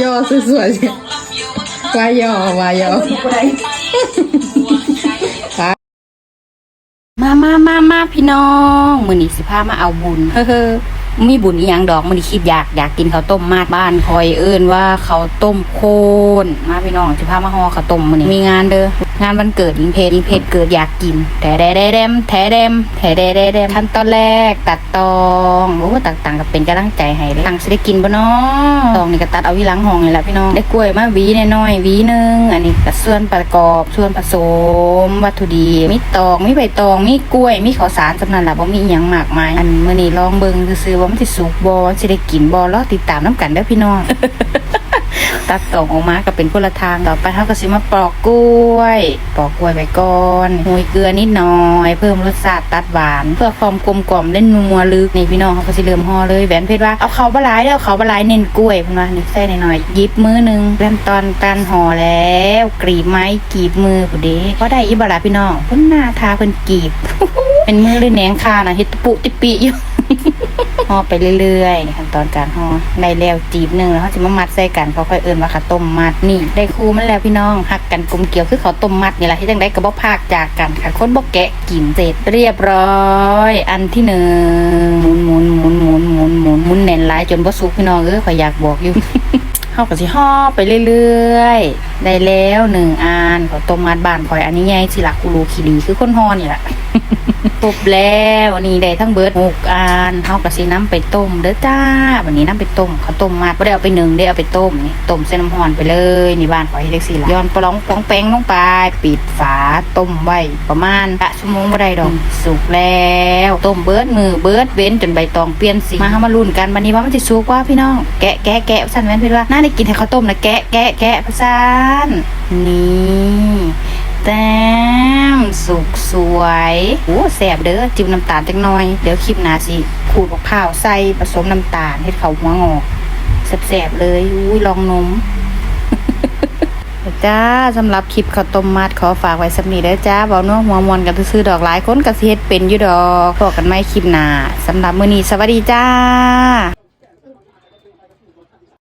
ย่อสวยๆวายย่อวายย่อมามามามาพี่น้อง มือนี้สิพามาเอาบุญ เฮ้อ มีบุญอีหยังดอกมือนี้คิดอยากอยากกินข้าวต้มมาดบ้านคอยเอิ้นว่าข้าวต้มโคนมาพี่น้องสิพามาห่อข้าวต้มมือนี้มีงานเด้องานวันเกิดยิงเพชรยิงเพชรเกิดอยากกินแถแดแดแดมแถแดมแถแดแดแดมขั้นตอนแรกตัดตองโอ้ต่างๆก็เป็นกำลังใจให้เลยตังสิได้กินบ่เนาะตองนี่ก็ตัดเอาวิหลังห้องนี่แหละพี่น้องได้กล้วยมาหวีน้อยๆหวีหนึงอันนี้ก็ส่วนประกอบส่วนผสม วัตถุดิบมีตอกมีใบตองมีกล้วยมีข้าวสารสำนันละบ่มีอหยังมากมายอันมื้อนี้ลองเบิ่งซื่อว่ามันสิสุกบ่สิได้กินบ่รอติดตามน้ำกันเด้อพี่น้องตัดตอกออกมาก็เป็นคนละทางต่อไปเฮาก็สิมาปอกกล้วย ปอกกล้วยไปก่อนโรยเกลือนิดหน่อย เพิ่มรสชาติตัดหวาน เพื่อความกลมกล่อมเล่นนัวลึกนี่พี่น้องเขาก็สิเริ่มห่อเลยแหวนเพชรว่าเอาเขาบลายเด้อเอาเขาบลายเน้นกล้วยเพิ่นว่านี่ใส่หน่อยๆหยิบมือหนึงเริ่มตอนการห่อแล้ว กรีบไม้กรีบมือผู้เด้พอได้อีบลาพี่น้องเพิ่นหน้าทาเพิ่นกรีบ เป็นมือหรือแหนงคาน่ะเฮ็ดตุปุติปิอยู่ ห่อไปเรื่อยๆนี่ขั้นตอนการห่อได้แล้วจีบหนึ่งแล้วเขาจะมามัดใส่กันเขาค่อยเอิ้นว่าข้าวต้มมัดนี่ ได้คู่มันแล้วพี่น้องหักกันกลมเกี่ยวคือข้าวต้มมัดนี่แหละที่จังได้กระบอกพากจากกันค่ะคนบอกแกะกินเสร็จเรียบร้อย อันที่หนึ่งหมุนหมุนหมุนหมุนหมุนหมุนหมุนแน่นหลายจนบ่สุกพี่น้องเอ้ยข่อยอยากบอกอยู่เฮาก็สิห่อไปเรื่อยๆได้แล้วหนึ่งอันข้าวต้มมัดบ้านข่อยอันนี้ใหญ่สิลักกูรูคีรีคือคนห่อนี่แหละครบแล้ววันนี้ได้ทั้งเบิร์ดหกอันเฮากะสิน้ำไปต้มเด้อจ้า วันนี้น้ำไปต้มข้าวต้มมาบ่ได้เอาไปหนึ่งได้เอาไปต้มนี่ต้มเส้นน้ำร้อนไปเลยนี่บ้านขอยเล็กสี่ละย้อนปลองปองแป้งลงไปปิดฝาต้มไว้ประมาณกะชั่วโมงบ่ได้ดอกสุกแล้วต้มเบิร์ดมือเบิร์ดเว้นจนใบตองเปลี่ยนสีมาเฮามาลุ้นกันวันนี้ว่ามันสิสุกว่าพี่น้องแกะแกะแกะสั่นแม่นเพิ่นว่าน่าได้กินให้ข้าวต้มนะแกะแกะแกะพะซานนี่แต้มสุกสวยโอ้แสบเด้อจิ้มน้ำตาลจังหน่อย เดี๋ยวคลิปหน้าสิขูดมะพร้าวใส่ผสมน้ำตาลเฮ็ดเขาหัวงอกแสบๆเลยอุ้ยลองนมจ้าสำหรับคลิปข้าวต้มมัดขอฝากไว้สำนีเด้อจ้าเบานัวหัวมวนกันซื้อดอกหลายคนก็สิเฮ็ดเป็นอยู่ดอกพบกันใหม่คลิปหน้าสำหรับมื้อนี้สวัสดีจ้า